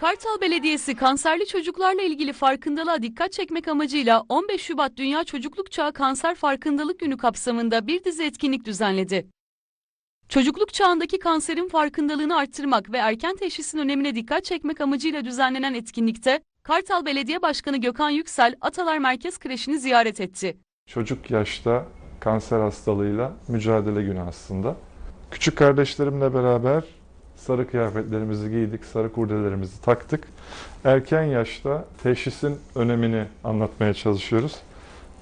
Kartal Belediyesi kanserli çocuklarla ilgili farkındalığa dikkat çekmek amacıyla 15 Şubat Dünya Çocukluk Çağı Kanser Farkındalık Günü kapsamında bir dizi etkinlik düzenledi. Çocukluk çağındaki kanserin farkındalığını arttırmak ve erken teşhisin önemine dikkat çekmek amacıyla düzenlenen etkinlikte Kartal Belediye Başkanı Gökhan Yüksel Atalar Merkez Kreşi'ni ziyaret etti. Çocuk yaşta kanser hastalığıyla mücadele günü aslında. Küçük kardeşlerimle beraber sarı kıyafetlerimizi giydik, sarı kurdelerimizi taktık. Erken yaşta teşhisin önemini anlatmaya çalışıyoruz.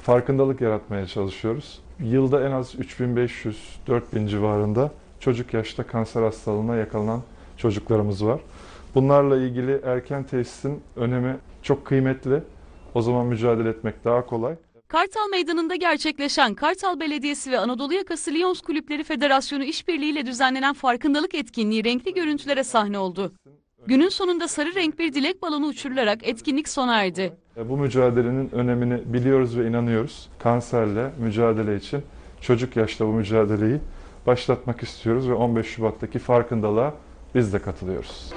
Farkındalık yaratmaya çalışıyoruz. Yılda en az 3500-4000 civarında çocuk yaşta kanser hastalığına yakalanan çocuklarımız var. Bunlarla ilgili erken teşhisin önemi çok kıymetli. O zaman mücadele etmek daha kolay. Kartal Meydanı'nda gerçekleşen Kartal Belediyesi ve Anadolu Yakası Lions Kulüpleri Federasyonu işbirliğiyle düzenlenen farkındalık etkinliği renkli görüntülere sahne oldu. Günün sonunda sarı renk bir dilek balonu uçurularak etkinlik sona erdi. E, Bu mücadelenin önemini biliyoruz ve inanıyoruz. Kanserle mücadele için çocuk yaşta bu mücadeleyi başlatmak istiyoruz ve 15 Şubat'taki farkındalığa biz de katılıyoruz.